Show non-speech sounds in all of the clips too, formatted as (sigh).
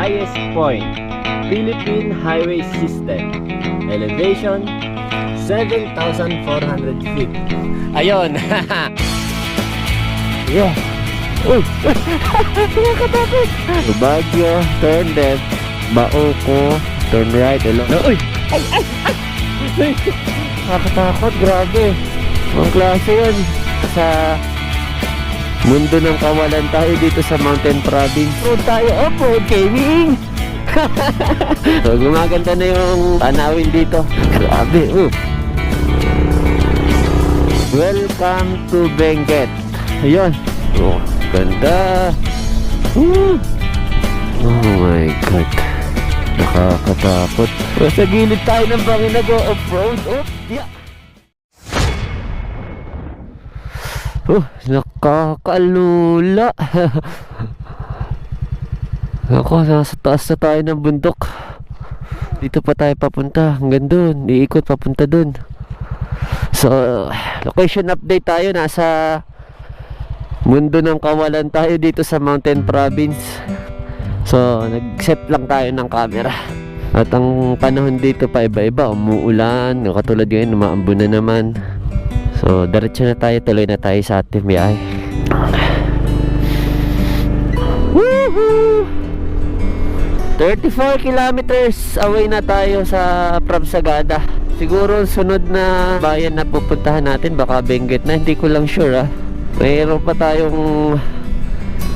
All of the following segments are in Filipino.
highest point, Philippine Highway System. Elevation, 7,400 feet. Ayun! (laughs) yeah! Uy! Nakakatakot! (laughs) Baguio, turn left. Baoko, turn right. Hello. No, uy! Ay! Ay! Ay! Nakakatakot, grabe. Ang klase yun. Sa mundo ng kawalan tayo dito sa Mountain Province. Road tayo off-road gaming! (laughs) so, gumaganda na yung tanawin dito. Grabe, oh. Welcome to Benguet. Ayun. Oh, ganda. Woo! Oh my God. Nakakatakot. Sa gilid tayo ng bangin nag-off-road. Oh, yeah. Oh, nakakalula. (laughs) Ako, nasa taas na tayo ng bundok. Dito pa tayo papunta. Hanggang doon. Iikot papunta doon. So, location update tayo. Nasa mundo ng kawalan tayo dito sa Mountain Province. So, nag-set lang tayo ng camera. At ang panahon dito pa iba-iba. Umuulan. Katulad ngayon, umaambo na naman. So, diretso na tayo. Tuloy na tayo sa ating biyahe. Woohoo! 34 kilometers away na tayo sa from Sagada. Siguro sunod na bayan na pupuntahan natin baka Benguet na hindi ko lang sure ah. Mayroon pa tayong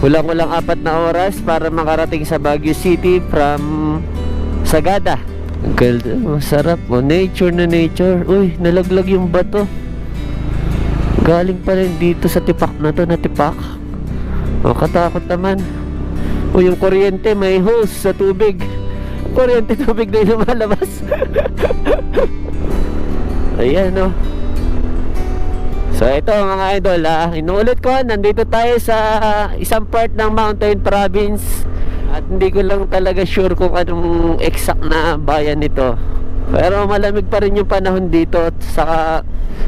kulang-kulang apat na oras para makarating sa Baguio City from Sagada. Ganda, masarap. Oh, nature na nature. Uy, nalaglag yung bato. Galing pa rin dito sa tipak na to na tipak. Makatakot naman. O yung kuryente may hose sa tubig. Kuryente (laughs) tubig na yung lumalabas. (laughs) Ayan o. So ito mga idol ah, inuulit ko, nandito tayo sa isang part ng Mountain Province at hindi ko lang talaga sure kung anong exact na bayan nito. Pero malamig pa rin yung panahon dito at saka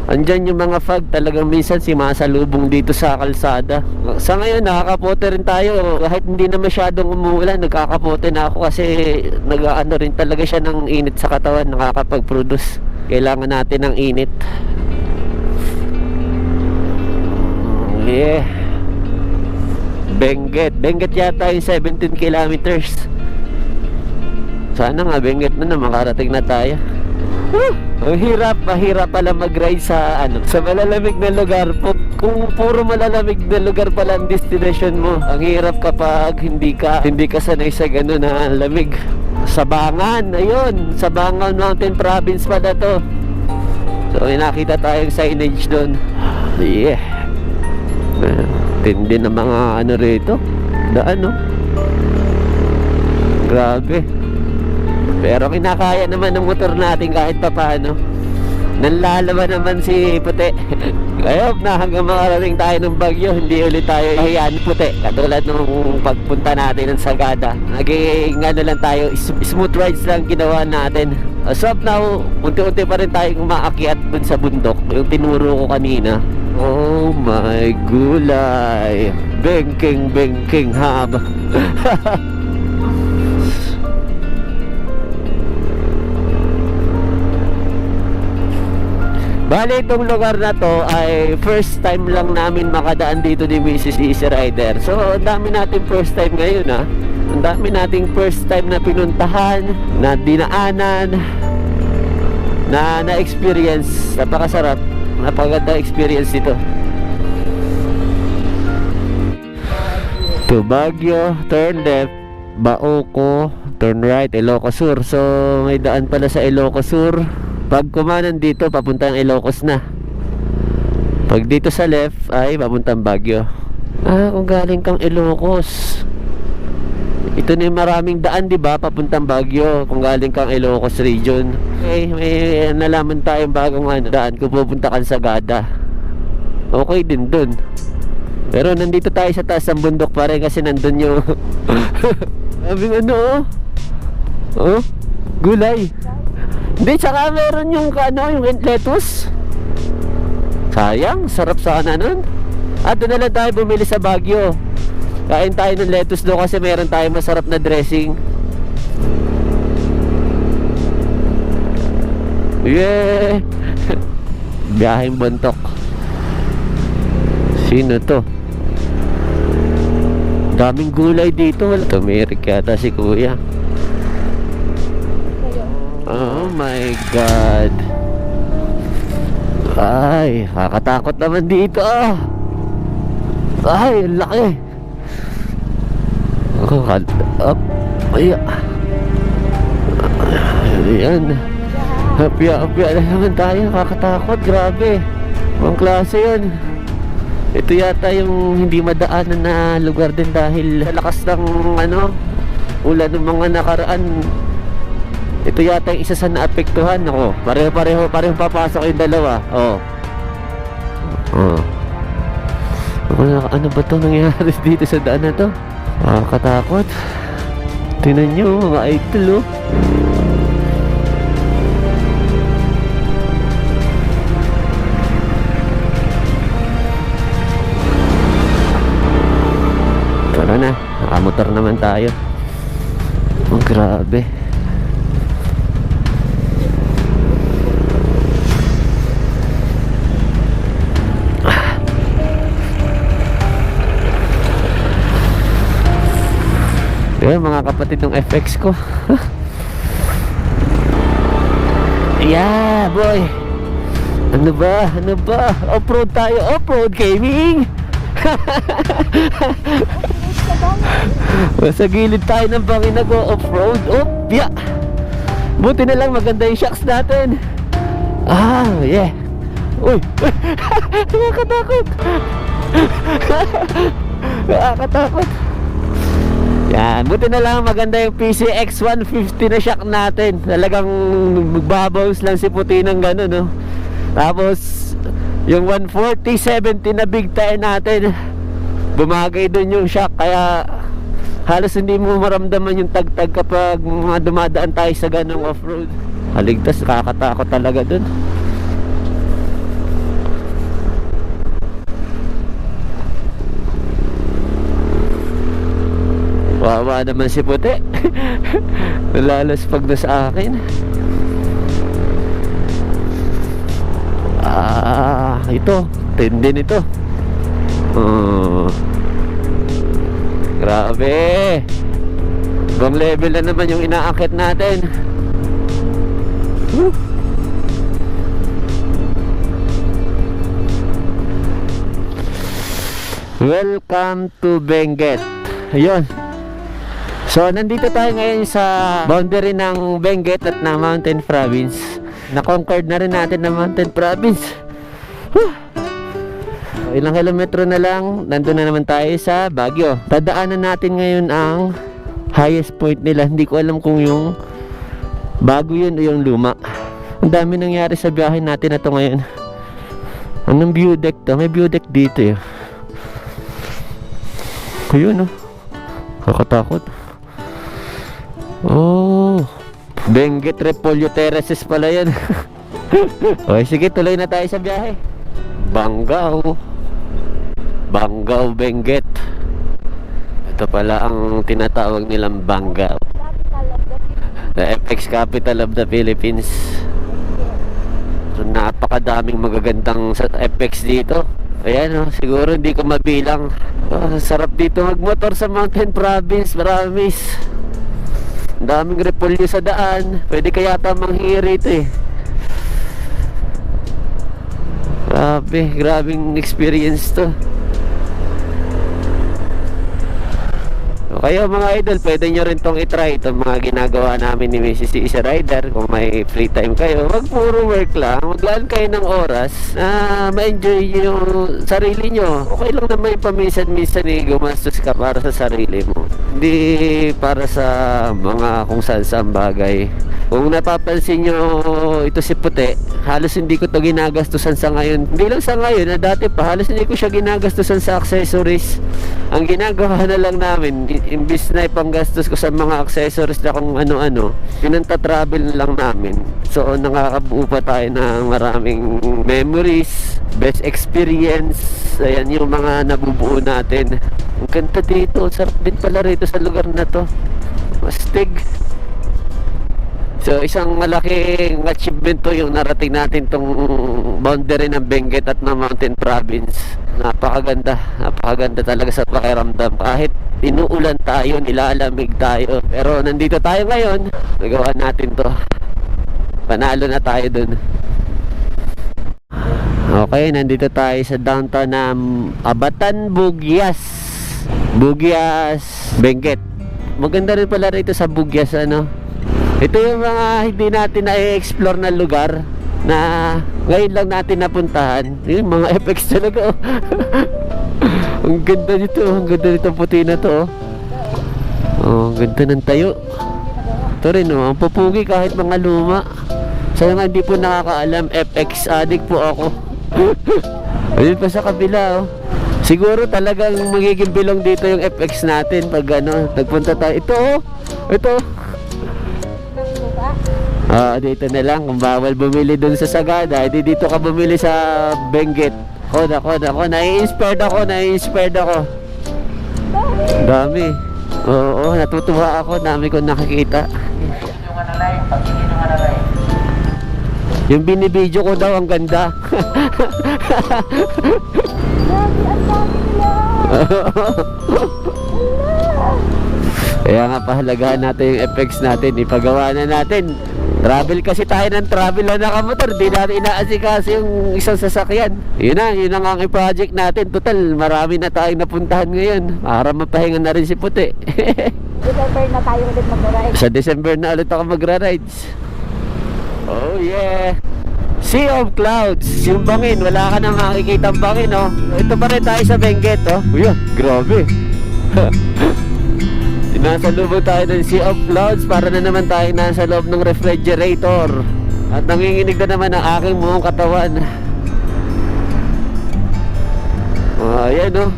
andyan yung mga fog talagang minsan si masalubong dito sa kalsada. Sa ngayon nakakapote rin tayo kahit hindi na masyadong umuulan nagkakapote na ako kasi nag-ano rin talaga siya ng init sa katawan nakakapag-produce. Kailangan natin ng init. Yeah. Benguet. Benguet yata yung 17 kilometers. Sana nga Benguet na na makarating na tayo. Woo! Ang hirap, mahirap pala mag-ride sa ano, sa malalamig na lugar. Pu- Kung puro malalamig na lugar pala ang destination mo, ang hirap kapag hindi ka hindi ka sanay sa ganun na lamig. Sabangan, ayun, Sabangan Mountain Province pala to. So may nakita tayong signage doon. Yeah. Tindi ng mga ano rito. Daan no. Grabe. Pero kinakaya naman ng motor natin kahit pa paano. Nanlalaban naman si puti. (laughs) Kaya na hanggang makarating tayo ng bagyo, hindi ulit tayo hayaan puti. Katulad nung pagpunta natin ng Sagada. Naging ano lang tayo, smooth rides lang ginawa natin. As of now, unti-unti pa rin tayong umaakyat dun sa bundok. Yung tinuro ko kanina. Oh my gulay. Bengking, bengking hab. (laughs) Bale, itong lugar na to ay first time lang namin makadaan dito ni Mrs. Easy Rider. So, ang dami natin first time ngayon ha. Ang dami nating first time na pinuntahan, na dinaanan, na na-experience. Napakasarap. Napaganda experience ito. To Baguio, turn left. Baoko, turn right, Ilocos Sur. So, may daan pala sa Ilocos Sur. Pag kumanan dito, papuntang Ilocos na. Pag dito sa left, ay papuntang Baguio. Ah, kung galing kang Ilocos. Ito na yung maraming daan, di ba? Papuntang Baguio, kung galing kang Ilocos region. Okay, may nalaman tayong bagong ano, daan kung pupunta kang Sagada. Okay din dun. Pero nandito tayo sa taas ng bundok pa rin kasi nandun yung... (laughs) Sabi ano, oh. Oh, gulay. Hindi, tsaka meron yung ano, yung lettuce. Sayang, sarap sana nun. At doon na lang tayo bumili sa Baguio. Kain tayo ng lettuce doon kasi meron tayong masarap na dressing. Yeah! (laughs) Biyaheng bantok. Sino to? Daming gulay dito. Wala. Tumirik yata si kuya. Oh my God. Ay, kakatakot naman dito. ah. Ay, laki. Oh, up. Ay, Ayan. Hapya, hapya na naman tayo. Kakatakot, grabe. Ang klase yan. Ito yata yung hindi madaanan na lugar din dahil sa lakas ng ano, ulan ng mga nakaraan. Ito yata yung isa sa naapektuhan. Ako, pareho-pareho, pareho papasok yung dalawa. Oh. Oh. Ano, ano ba to nangyari (laughs) dito sa daan na to? Nakakatakot. Tingnan nyo mga idol oh. Tara na, nakamotor naman tayo. Oh, grabe. Diba mga kapatid ng FX ko? (laughs) yeah, boy. Ano ba? Ano ba? Off-road tayo. Off-road gaming. (laughs) Sa gilid tayo ng bangin nag-off-road. Oop, yeah. Buti na lang maganda yung shocks natin. Ah, yeah. Uy. (laughs) Nakakatakot. Nakakatakot. Yan, buti na lang maganda yung PCX 150 na shock natin. Talagang magbabaws lang si puti ng gano'n, no? Tapos, yung 140, 70 na big tire natin, bumagay doon yung shock. Kaya, halos hindi mo maramdaman yung tagtag kapag dumadaan tayo sa ganong off-road. Haligtas, kakatakot talaga doon. Wawa naman si puti. (laughs) Nalalaspag na sa akin. Ah, ito. Tindi nito. Oh. Grabe. Ibang level na naman yung inaakit natin. Woo. Welcome to Benguet. Ayun. So, nandito tayo ngayon sa boundary ng Benguet at ng Mountain Province. Na-conquered na rin natin ng Mountain Province. Whew. So, ilang kilometro na lang, nandun na naman tayo sa Baguio. Tadaanan natin ngayon ang highest point nila. Hindi ko alam kung yung bago yun o yung luma. Ang dami nangyari sa biyahe natin na to ngayon. Anong view deck to? May view deck dito eh. Ayun oh. Kakatakot. Oh. Benguet Repolyo Terraces pala yan. (laughs) okay, sige, tuloy na tayo sa biyahe. Bangaw. Bangaw Benguet. Ito pala ang tinatawag nilang Bangaw. The FX capital of the Philippines. So, napakadaming magagandang FX dito. Ayan oh, siguro hindi ko mabilang. Oh, sarap dito magmotor sa Mountain Province, promise. Daming repolyo sa daan. Pwede kaya yata manghingi rito eh. Grabe, grabing experience to. Kayo mga idol, pwede nyo rin tong itry itong mga ginagawa namin ni Mrs. Isa Rider. Kung may free time kayo, wag puro work lang. Maglaan kayo ng oras na ma-enjoy yung sarili nyo. Okay lang naman yung paminsan-minsan eh, gumastos ka para sa sarili mo. Hindi para sa mga kung saan saan bagay. Kung napapansin nyo, ito si Puti, halos hindi ko to ginagastusan sa ngayon. Hindi lang sa ngayon, na dati pa, halos hindi ko siya ginagastusan sa accessories. Ang ginagawa na lang namin, imbis na ipanggastos ko sa mga accessories na kung ano-ano, pinanta-travel na lang namin. So, nakakabuo pa tayo ng maraming memories, best experience, ayan yung mga nabubuo natin. Ang ganda dito, sarap din pala rito sa lugar na to. Mastig. So isang malaking achievement to yung narating natin tong boundary ng Benguet at ng Mountain Province. Napakaganda, napakaganda talaga sa pakiramdam. Kahit inuulan tayo, nilalamig tayo. Pero nandito tayo ngayon, nagawa natin to. Panalo na tayo dun. Okay, nandito tayo sa downtown ng Abatan, Bugyas. Bugyas, Benguet. Maganda rin pala rito sa Bugyas, ano. Ito yung mga hindi natin na-explore na lugar na ngayon lang natin napuntahan. Yung mga (laughs) FX talaga, oh. (laughs) ang ganda nito, ang ganda nito puti na to, oh. Oh, ang ganda ng tayo. Ito rin, oh, ang pupugi kahit mga luma. Sa mga hindi po nakakaalam, FX addict po ako. (laughs) Ayun pa sa kabila, oh. Siguro talagang magiging bilong dito yung FX natin pag ano, nagpunta tayo. Ito, oh. Ito. Ah, dito na lang. Kung bawal bumili dun sa Sagada, edi dito ka bumili sa Benguet. Ako, ako, ako. Nai-inspired ako, nai-inspired ako. Dami. Oo, natutuwa ako. Dami ko nakikita. Yung binibidyo ko daw, ang ganda. (laughs) Kaya nga pahalagahan natin yung effects natin, ipagawa na natin. Travel kasi tayo ng travel na nakamotor, di natin inaasikaso yung isang sasakyan. Yun na, yun ang aking project natin. Total, marami na tayong napuntahan ngayon. Para mapahinga na rin si Puti. (laughs) December na tayo ulit mag-ride. Sa December na ulit ako magra-rides. Oh yeah. Sea of Clouds. Yung bangin, wala ka nang makikita bangin, oh. Ito pa rin tayo sa Benguet, oh. Uy, ah, grabe. (laughs) nasa loob tayo ng Sea of Clouds para na naman tayo nasa loob ng refrigerator. At nanginginig na naman ang aking buong katawan. Oh, ayan, oh.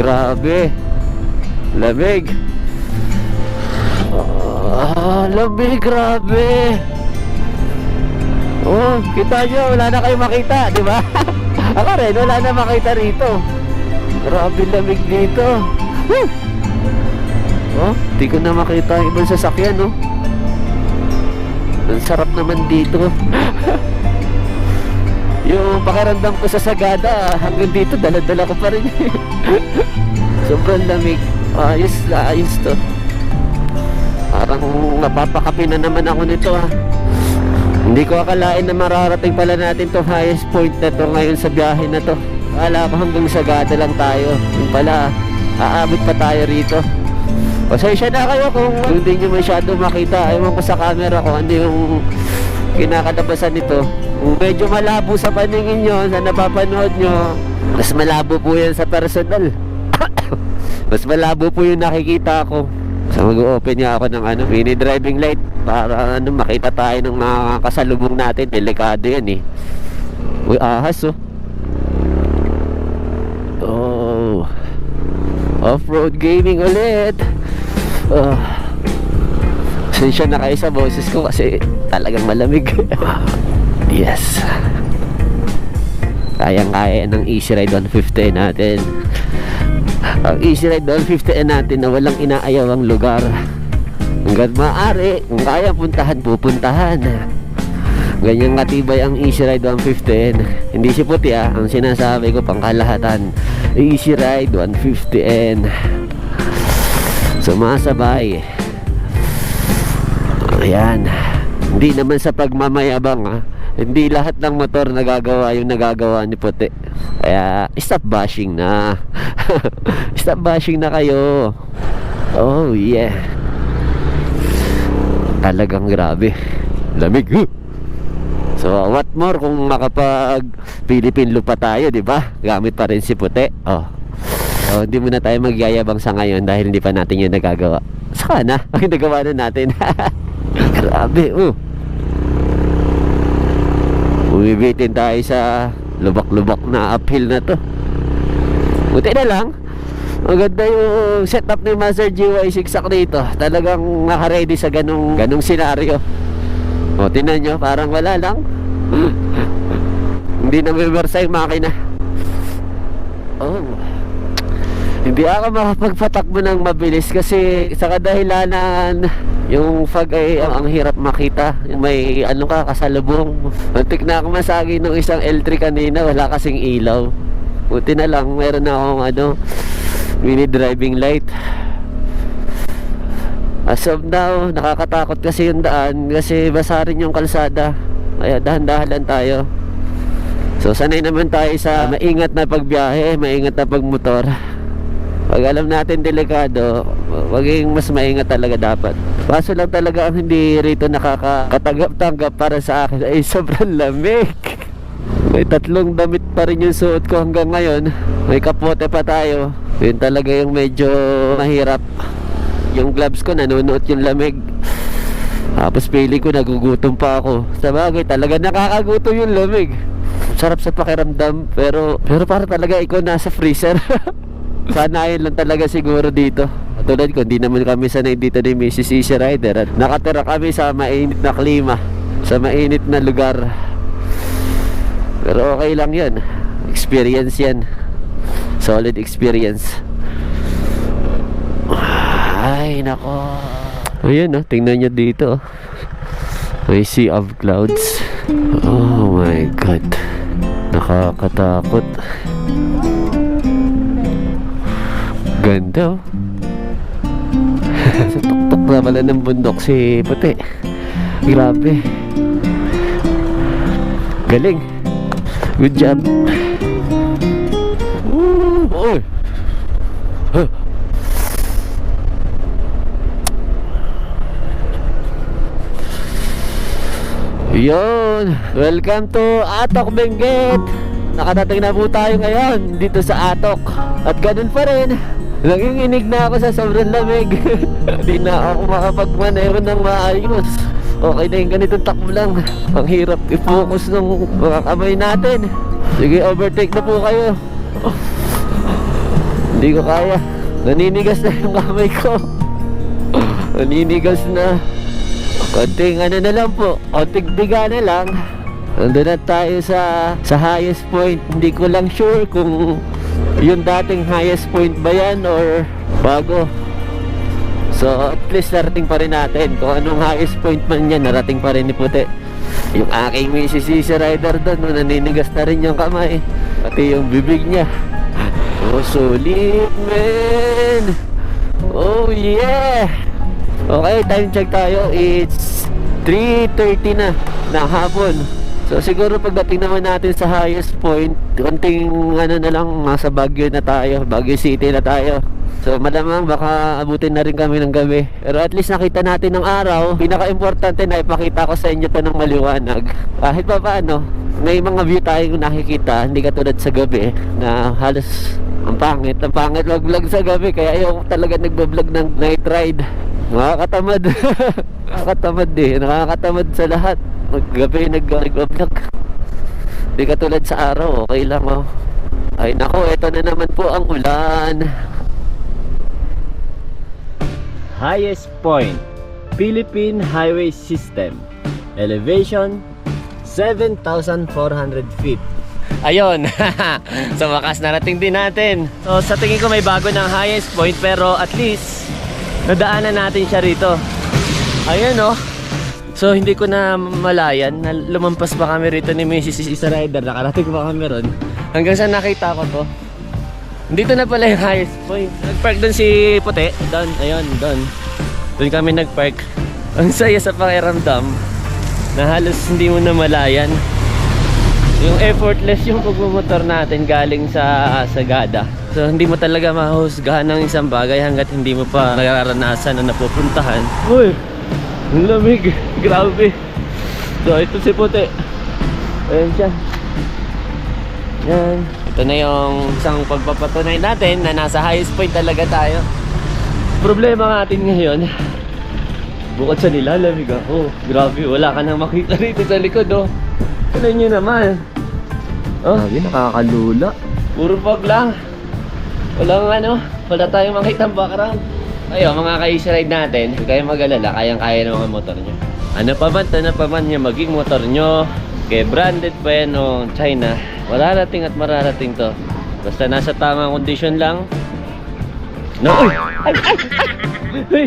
Grabe. Lamig. Ah, lamig, grabe. Oh, kita nyo, wala na kayo makita, di ba? (laughs) Ako rin, wala na makita rito. Grabe lamig dito. Woo! Oh, di ko na makita ang ibang sasakyan, no? Ang sarap naman dito. (laughs) yung pakiramdam ko sa Sagada, hanggang dito, dala-dala ko pa rin. (laughs) Sobrang lamig. Ayos na, ayos to. Parang napapakapi na naman ako nito ah. Hindi ko akalain na mararating pala natin to highest point na to ngayon sa biyahe na to. Akala ko hanggang Sagada lang tayo. Yung pala, aabot pa tayo rito. Pasensya na kayo kung hindi nyo masyado makita. Ewan ko sa camera ko ano yung kinakatabasan nito. Kung medyo malabo sa paningin nyo, sa napapanood nyo, mas malabo po yan sa personal. (coughs) mas malabo po yung nakikita ko. So mag-open nga ako ng ano, mini driving light para ano, makita tayo ng mga kasalubong natin. Delikado yan eh. Uy, ahas. Oh. Off-road gaming ulit. Oh. Sensya na kayo sa boses ko kasi talagang malamig. (laughs) yes. Kayang-kaya ng Easy Ride 150 natin. Ang Easy Ride 150 natin na walang inaayawang lugar. Hanggat maaari, kung kaya puntahan, pupuntahan. Ganyang katibay ang Easy Ride 150N. Hindi si puti ah, ang sinasabi ko pangkalahatan. Easy Ride 150N. Sumasabay. Ayan. Hindi naman sa pagmamayabang ah. Hindi lahat ng motor nagagawa yung nagagawa ni puti. Kaya stop bashing na. (laughs) stop bashing na kayo. Oh yeah. Talagang grabe. Lamig. Huh? So, what more kung makapag Philippine lupa tayo, di ba? Gamit pa rin si puti. Oh. So, hindi muna tayo magyayabang sa ngayon dahil hindi pa natin yun nagagawa. Saka na, (laughs) ang nagawa na natin. (laughs) Grabe, oh. Bumibitin tayo sa lubak-lubak na uphill na to. Buti na lang. Maganda yung setup ni Master GY6 dito. Talagang naka-ready sa ganong, ganong senaryo. O, tinan nyo, parang wala lang. Hindi na memersa yung makina. Oh. Hindi ako makapagpatakbo ng mabilis kasi sa kadahilanan Yung fog ay ang, ang hirap makita. May ano ka, kasalubong. Antik na ako masagi nung isang L3 kanina, wala kasing ilaw. Buti na lang, meron na akong ano, mini driving light. As of now, nakakatakot kasi yung daan kasi basa rin yung kalsada. Kaya dahan-dahan lang tayo. So sanay naman tayo sa maingat na pagbiyahe, maingat na pagmotor. Pag alam natin delikado, maging mas maingat talaga dapat. Kaso lang talaga ang hindi rito nakakatanggap-tanggap para sa akin ay (laughs) sobrang lamig. May tatlong damit pa rin yung suot ko hanggang ngayon. May kapote pa tayo. Yun talaga yung medyo mahirap. Yung gloves ko nanunuot yung lamig. Tapos feeling ko nagugutom pa ako. Sa bagay, talaga nakakagutom yung lamig. Sarap sa pakiramdam pero pero para talaga ikaw nasa freezer. (laughs) Sanayin lang talaga siguro dito. Katulad ko, hindi naman kami sanay dito ni Mrs. Easy Rider. At nakatira kami sa mainit na klima. Sa mainit na lugar. Pero okay lang yan. Experience yan. Solid experience. Ay, nako. Ayan, oh, tingnan nyo dito. May sea of clouds. Oh my God. Nakakatakot. Ganda, oh. (laughs) Sa tuktok na pala ng bundok si Puti. Grabe. Galing. Good job. Yun! Welcome to Atok Benguet! Nakatating na po tayo ngayon dito sa Atok. At ganun pa rin, nanginginig na ako sa sobrang lamig. (laughs) Hindi na ako makapagmanero ng maayos. Okay na yung ganitong takbo lang. Ang hirap i-focus ng mga kamay natin. Sige, overtake na po kayo. Hindi ko kaya. Naninigas na yung kamay ko. (laughs) Naninigas na. Konting ano na lang po, konting biga na lang. Nandun na tayo sa sa highest point. Hindi ko lang sure kung yung dating highest point ba yan or bago. So at least narating pa rin natin. Kung anong highest point man yan, narating pa rin ni Puti. Yung aking. Easy Rider doon, no, naninigas na rin yung kamay. Pati yung bibig niya. (laughs) Oh, solid, man! Oh, yeah! Okay, time check tayo. It's 3.30 na ng hapon. So siguro pagdating naman natin sa highest point, konting ano na lang, nasa Baguio na tayo, Baguio City na tayo. So malamang baka abutin na rin kami ng gabi. Pero at least nakita natin ng araw. Pinaka-importante na ipakita ko sa inyo to ng maliwanag. Kahit pa paano, may mga view tayong nakikita, hindi katulad sa gabi na halos ang pangit. Ang pangit mag-vlog sa gabi kaya ayaw talaga nagbablog ng night ride. Nakakatamad. (laughs) Nakakatamad eh. Nakakatamad sa lahat. Maggabi nag nagbablog. Hindi katulad sa araw, okay lang oh. Ay nako, eto na naman po ang ulan. Highest point, Philippine Highway System. Elevation, 7,400 feet. Ayun, (laughs) sa wakas narating din natin. So sa tingin ko may bago ng highest point pero at least nadaanan natin siya rito. Ayun oh. So hindi ko na malayan na lumampas pa kami rito ni Mrs. Isa Rider. Nakarating pa kami ron. Hanggang sa nakita ko to. Dito na pala yung highest point. Nag-park doon si Puti. Doon, ayun, doon. Doon kami nag-park. Ang saya sa pakiramdam na halos hindi mo na malayan. Yung effortless yung pagmumotor natin galing sa Sagada. So hindi mo talaga mahusgahan ng isang bagay hanggat hindi mo pa nararanasan na napupuntahan. Uy! Ang lamig! Grabe! So ito si Puti. Ayan siya. Yan. Ito na yung isang pagpapatunay natin na nasa highest point talaga tayo. Problema natin ngayon, bukod sa nilalamig ako, grabe, wala ka nang makita rito sa likod, oh. Tignan nyo naman. Oh, Grabe, nakakalula. puro fog lang. Walang ano, wala tayong makita background. Ayun, mga ka-easy ride natin, huwag kayong mag-alala, kayang-kaya ng mga motor nyo. Ano pa man, ano pa man yung maging motor nyo, kay branded pa yan o China, mararating at mararating to. Basta nasa tamang kondisyon lang. No, uy! Ay, ay, ay!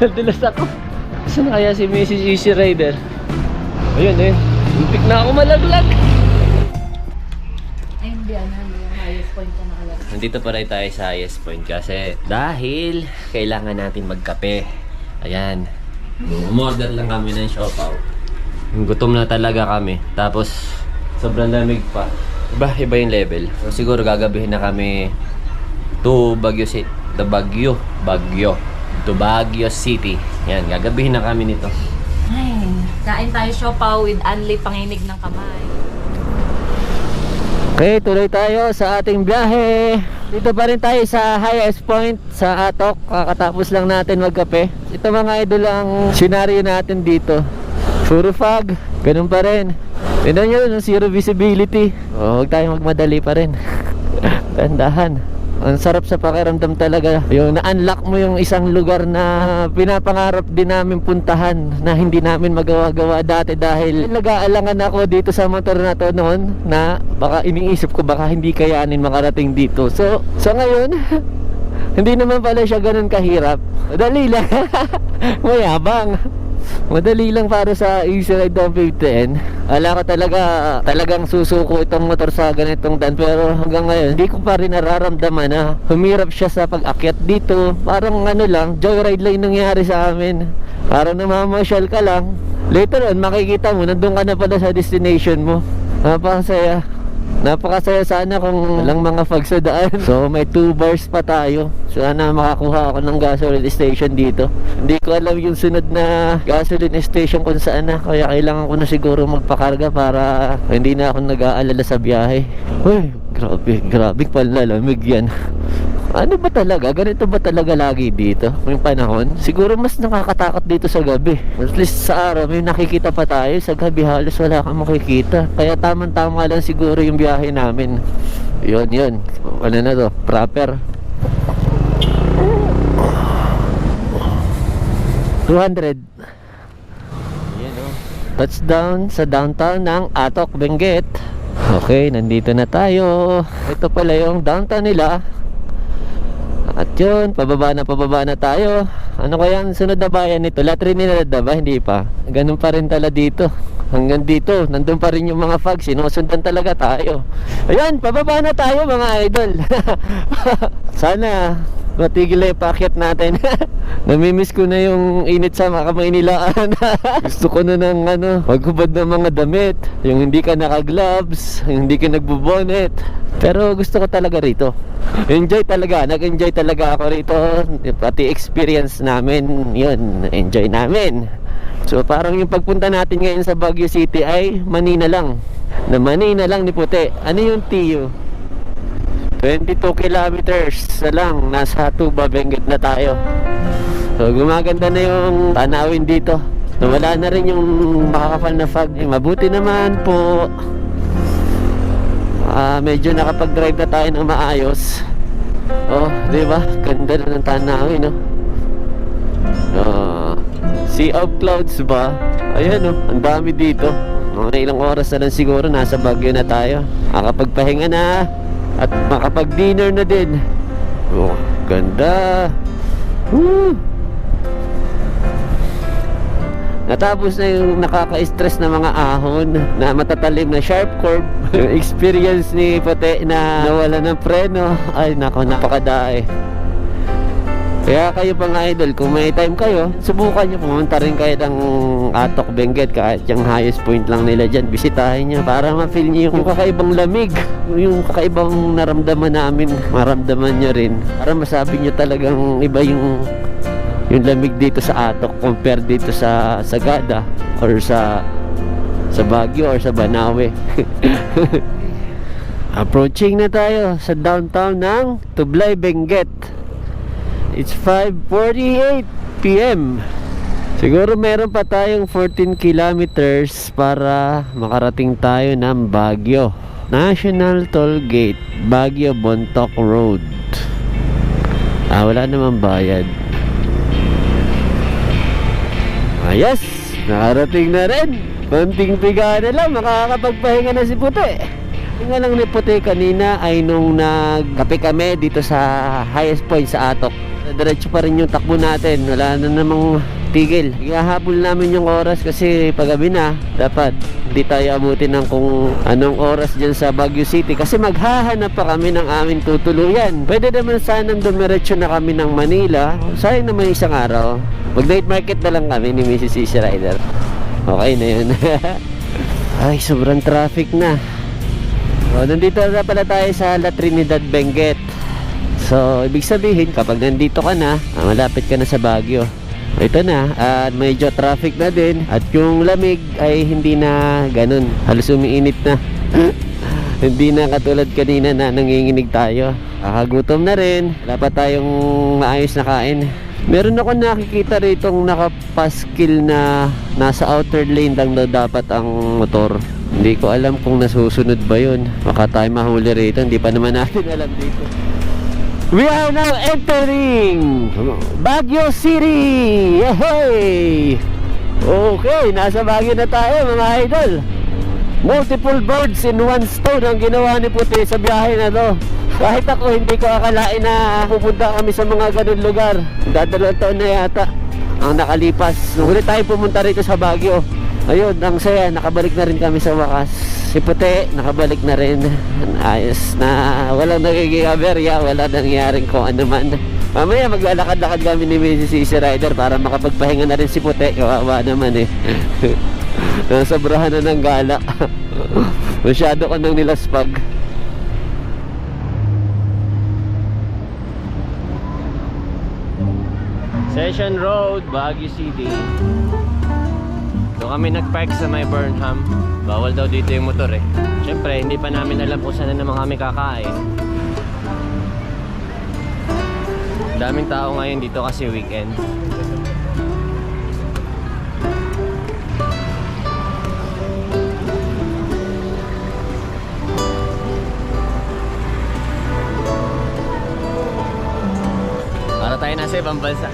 Nadulas ako. Saan kaya si Mrs. Easy Rider? Ayun eh. Muntik na ako malaglag. Ay, hindi, ano, highest point ka nakalagay. Nandito pa rin tayo sa highest point kasi dahil kailangan natin magkape. Ayan. Umorder lang kami ng siopaw. Gutom na talaga kami. Tapos sobrang lamig pa. Iba, iba yung level. So, siguro gagabihin na kami to Baguio City. The Baguio. Baguio. To Baguio City. Yan, gagabihin na kami nito. Kain tayo siopaw with Anli panginig ng kamay. Okay, tuloy tayo sa ating biyahe. Dito pa rin tayo sa highest point sa Atok. Kakatapos lang natin magkape. Ito mga idol ang scenario natin dito. Puro fog. Ganun pa rin. Tignan nyo, zero visibility. Oh, huwag tayong magmadali pa rin. (laughs) Tandahan. Ang sarap sa pakiramdam talaga. Yung na-unlock mo yung isang lugar na pinapangarap din namin puntahan na hindi namin magawa-gawa dati dahil nag-aalangan ako dito sa motor na to noon na baka iniisip ko baka hindi kayanin makarating dito. So, so ngayon, (laughs) hindi naman pala siya ganun kahirap. Madali lang. (laughs) Mayabang. Madali lang para sa Easy Ride 250N. Ala ko talaga, talagang susuko itong motor sa ganitong daan. Pero hanggang ngayon, hindi ko pa rin nararamdaman na humirap siya sa pag-akyat dito. Parang ano lang, joyride lang nangyari sa amin. Parang namamasyal ka lang. Later on, makikita mo, nandun ka na pala sa destination mo. Napakasaya. Napakasaya sana kung walang mga fog sa daan. (laughs) So may 2 bars pa tayo. Sana makakuha ako ng gasoline station dito. Hindi ko alam yung sunod na gasoline station kung saan na. Kaya kailangan ko na siguro magpakarga para hindi na ako nag-aalala sa biyahe. Uy, grabe, grabe palalamig yan. Ano ba talaga? Ganito ba talaga lagi dito? Yung panahon? Siguro mas nakakatakot dito sa gabi. At least sa araw may nakikita pa tayo. Sa gabi halos wala kang makikita. Kaya tamang-tama lang siguro yung biyahe namin. Yun, yun. Ano na to? Proper. 200. Yan oh. Touchdown sa downtown ng Atok, Benguet. Okay, nandito na tayo. Ito pala yung downtown nila. At yun, pababa na pababa na tayo. Ano kaya ang sunod na bayan nito? La Trinidad ba? Hindi pa. Ganun pa rin tala dito. Hanggang dito, nandun pa rin yung mga fog. Sinusundan talaga tayo. Ayan, pababa na tayo mga idol. (laughs) Sana matigil na yung packet natin. (laughs) Namimiss ko na yung init sa Makamay-Nilaan. (laughs) Gusto ko na ng ano, maghubad ng mga damit. Yung hindi ka naka-gloves, yung hindi ka nagbo-bonnet. Pero gusto ko talaga rito. Enjoy talaga, nag-enjoy talaga ako rito. Pati experience namin, yun, enjoy namin. So parang yung pagpunta natin ngayon sa Baguio City ay Manina lang. Na Manina lang ni Puti. Ano yung TU? 22 kilometers na lang. Nasa Tuba, Benguet na tayo. So gumaganda na yung tanawin dito. Wala na rin yung makakapal na fog. Eh, mabuti naman po. Ah, medyo nakapag-drive na tayo ng maayos. Oh, di ba? Ganda na ng tanawin, no? Oh, sea of clouds ba? Ayan, oh, ang dami dito. Mga ilang oras na lang siguro, nasa Baguio na tayo. Makapagpahinga na. At makapag-dinner na din. Oh, ganda. Woo! Natapos na yung nakaka-stress na mga ahon na matatalim na sharp curve. (laughs) yung experience ni Pate na nawala ng preno. Ay nako, napakadae. Kaya kayo mga idol, kung may time kayo, subukan nyo pumunta rin kayo ng Atok Benguet kahit yung highest point lang nila dyan. Bisitahin nyo para ma-feel nyo yung kakaibang lamig. Yung kakaibang naramdaman namin, maramdaman nyo rin. Para masabi nyo talagang iba yung yung lamig dito sa Atok compare dito sa Sagada or sa sa Baguio or sa Banawe. (laughs) Approaching na tayo sa downtown ng Tublay, Benguet. It's 5.48 p.m. Siguro meron pa tayong 14 kilometers para makarating tayo ng Baguio. National Toll Gate, Baguio Bontoc Road. Ah, wala namang bayad. Ayos, nakarating na rin. Konting piga na lang, makakapagpahinga na si Puti. Yung nga lang ni Puti kanina ay nung nagkape kami dito sa highest point sa Atok. Diretso pa rin yung takbo natin. Wala na namang tigil. Ihahabol namin yung oras kasi paggabi na, dapat hindi tayo abutin ng kung anong oras dyan sa Baguio City kasi maghahanap pa kami ng aming tutuluyan. Pwede naman sanang dumiretso na kami ng Manila. Sayang naman isang araw. Mag night market na lang kami ni Mrs. Easy Rider. Okay na yun. (laughs) Ay, sobrang traffic na. O, nandito na pala tayo sa La Trinidad Benguet. So, ibig sabihin, kapag nandito ka na, ah, malapit ka na sa Baguio. Ito na, at medyo traffic na din. At yung lamig ay hindi na ganun. Halos umiinit na. (laughs) hindi na katulad kanina na nanginginig tayo. Kakagutom na rin. Wala pa tayong maayos na kain. Meron ako nakikita rito nakapaskil na nasa outer lane lang na dapat ang motor. Hindi ko alam kung nasusunod ba yun. Baka tayo mahuli rito. Hindi pa naman natin alam dito. We are now entering Baguio City! Yay! Okay, nasa Baguio na tayo mga idol. Multiple birds in one stone ang ginawa ni Puti sa biyahe na to. Kahit ako hindi ko akalain na pupunta kami sa mga ganun lugar. Dadalawang taon na yata ang nakalipas. Nung huli tayo pumunta rito sa Baguio. Ayun, ang saya, nakabalik na rin kami sa wakas. Si Puti, nakabalik na rin. Ayos na walang nagiging aberya, wala nangyaring kung ano man. Mamaya maglalakad-lakad kami ni Mrs. Easy Rider para makapagpahinga na rin si Puti. Kawawa naman eh. (laughs) Nasobrahan na ng gala. (laughs) Masyado ko nang nilaspag. Session Road, Baguio City. Doon kami nagpark sa may Burnham. Bawal daw dito yung motor eh. Siyempre, hindi pa namin alam kung saan na naman kami kakain. Daming tao ngayon dito kasi weekend. Para tayo nasa ibang bansa.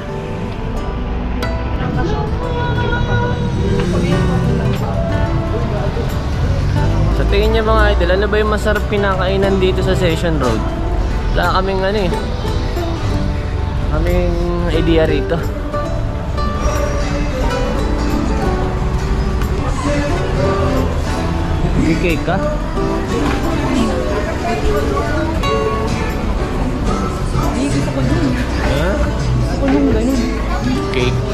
Sa tingin niya mga idol, ano ba yung masarap kinakainan dito sa Session Road? Wala kaming ano eh. Kaming idea rito. Bigay ka? Ha? Cake.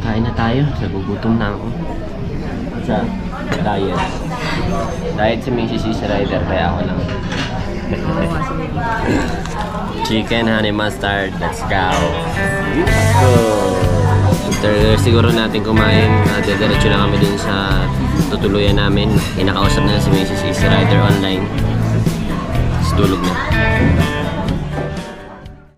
Kain na tayo. Nagugutom na ako. Sa diet. Diet si Mrs. Easy Rider, kaya ako lang. (laughs) Chicken honey mustard. Let's go. Let's go. After siguro natin kumain, uh, diretso na kami dun sa tutuluyan namin. Kinakausap na si Mrs. Easy Rider online. Tapos tulog na.